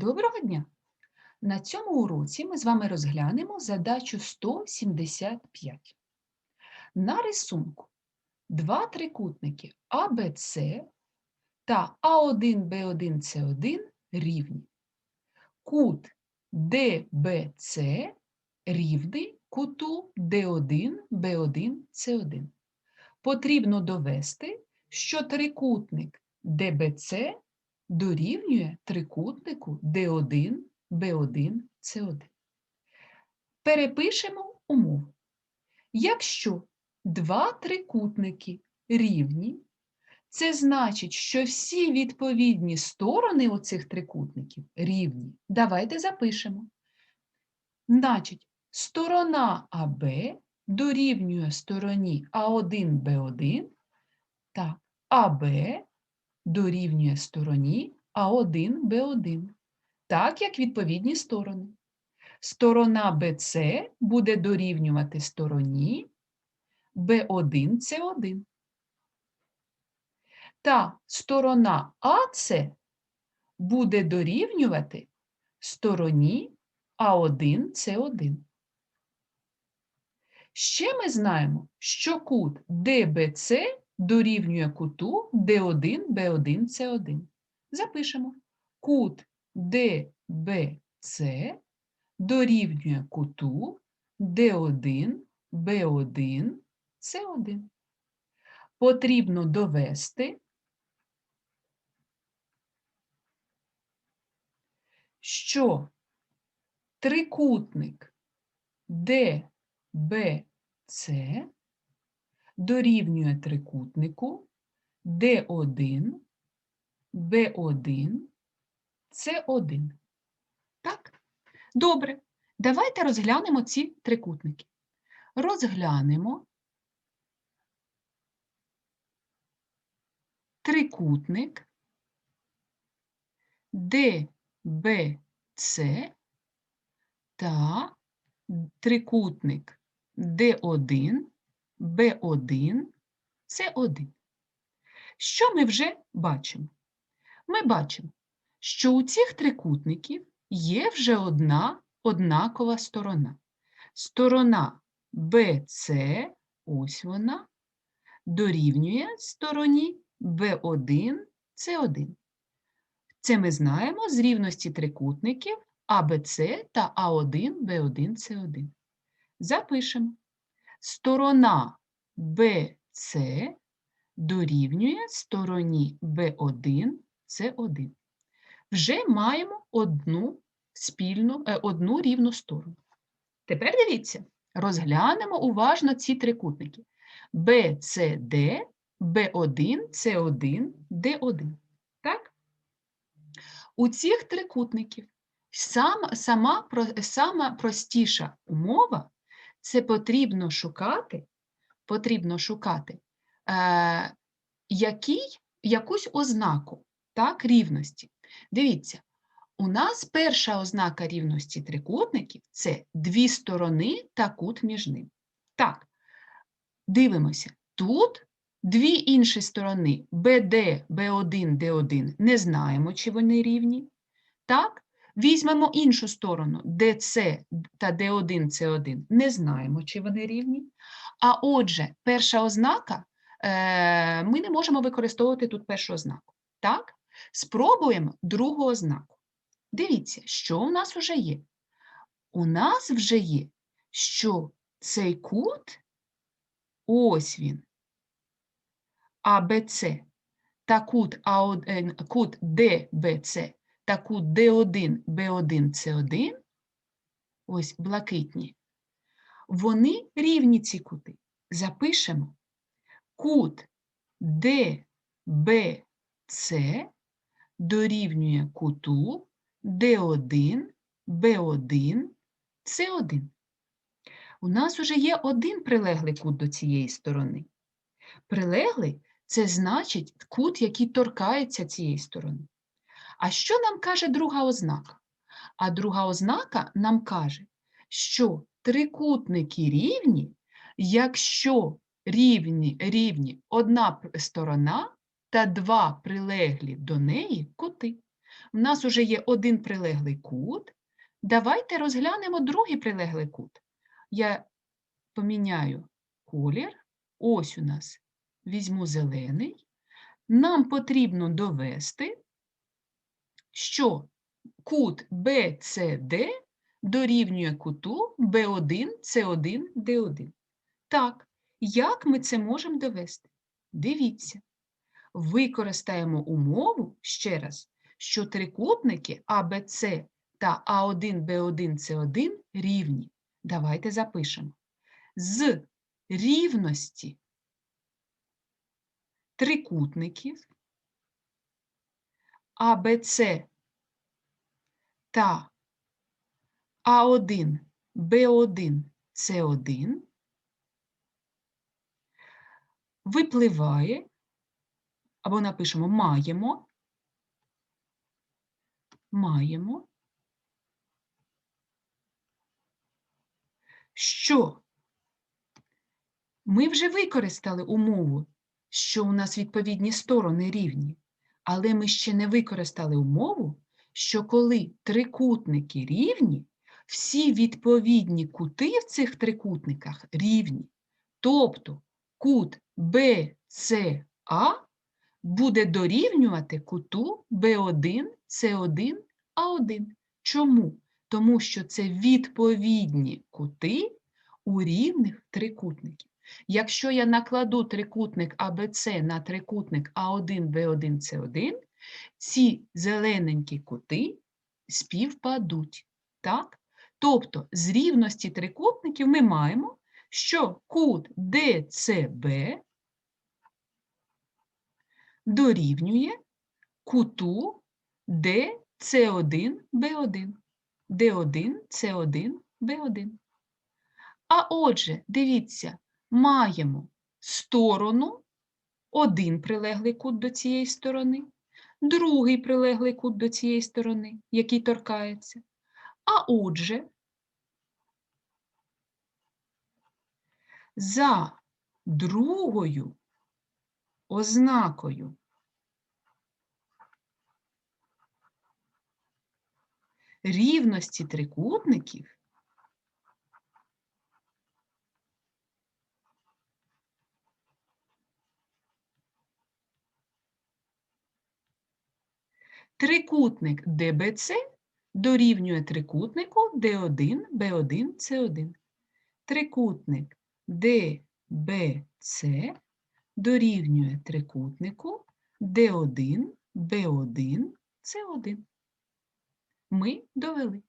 Доброго дня! На цьому уроці ми з вами розглянемо задачу 175. На рисунку два трикутники АБЦ та А1, Б1, С1 рівні. Кут ДБЦ рівний куту Д1, Б1, С1. Потрібно довести, що трикутник ДБЦ дорівнює трикутнику D1, B1, C1. Перепишемо умову. Якщо два трикутники рівні, це значить, що всі відповідні сторони оцих трикутників рівні. Давайте запишемо. Значить, сторона АБ дорівнює стороні А1, Б1, так, АБ дорівнює стороні А1, Б1, так як відповідні сторони. Сторона БЦ буде дорівнювати стороні Б1, С1. Та сторона АЦ буде дорівнювати стороні А1, С1. Ще ми знаємо, що кут ДБЦ дорівнює куту D1, B1, C1. Запишемо. Кут DBC дорівнює куту D1, B1, C1. Потрібно довести, що трикутник DBC дорівнює трикутнику D1, B1, C1. Так? Добре. Давайте розглянемо ці трикутники. Розглянемо трикутник DBC та трикутник D1, B1, С1. Що ми вже бачимо? Ми бачимо, що у цих трикутників є вже одна однакова сторона. Сторона BC, ось вона, дорівнює стороні B1, С1. Це ми знаємо з рівності трикутників ABC та А1, Б1, С1. Запишемо сторона BC дорівнює стороні B1, C1. Вже маємо одну спільну, е, одну рівну сторону. Тепер дивіться, розглянемо уважно ці трикутники. BCD, B1, C1, D1. Так? У цих трикутників сам, сама, сама простіша умова це потрібно шукати, потрібно шукати е, який, якусь ознаку так, рівності. Дивіться, у нас перша ознака рівності трикутників це дві сторони та кут між ними. Так, дивимося, тут дві інші сторони BD, B1, D1 не знаємо, чи вони рівні. Так, Візьмемо іншу сторону, DC та D1, C1. Не знаємо, чи вони рівні. А отже, перша ознака, е, ми не можемо використовувати тут першу ознаку. Так? Спробуємо другу ознаку. Дивіться, що у нас вже є. У нас вже є, що цей кут, ось він, АБЦ та кут, кут ДБЦ таку D1, B1, C1, ось блакитні, вони рівні ці кути. Запишемо кут DBC дорівнює куту D1, B1, C1. У нас вже є один прилеглий кут до цієї сторони. Прилеглий це значить кут, який торкається цієї сторони. А що нам каже друга ознака? А друга ознака нам каже, що трикутники рівні, якщо рівні рівні одна сторона та два прилеглі до неї кути. У нас уже є один прилеглий кут. Давайте розглянемо другий прилеглий кут. Я поміняю колір. Ось у нас візьму зелений. Нам потрібно довести, що кут BCD дорівнює куту B1, C1, D1. Так, як ми це можемо довести? Дивіться. Використаємо умову ще раз, що трикутники ABC та А1, Б1, С1 рівні. Давайте запишемо. З рівності трикутників АБЦ та. А1, Б1, С1 випливає, або напишемо маємо, маємо, що ми вже використали умову, що у нас відповідні сторони рівні, але ми ще не використали умову, що коли трикутники рівні, всі відповідні кути в цих трикутниках рівні. Тобто кут BCA буде дорівнювати куту B1, C1, A1. Чому? Тому що це відповідні кути у рівних трикутників. Якщо я накладу трикутник АБЦ на трикутник А1, Б1, С1, ці зелененькі кути співпадуть. Так? Тобто з рівності трикутників ми маємо, що кут DCB дорівнює куту DC1, B1. D1, C1, B1. А отже, дивіться, маємо сторону, один прилеглий кут до цієї сторони, другий прилеглий кут до цієї сторони, який торкається. А отже, за другою ознакою рівності трикутників трикутник ДБЦ дорівнює трикутнику Д1, Б1, С1. Трикутник ДБЦ дорівнює трикутнику Д1, Б1C1. Ми довели.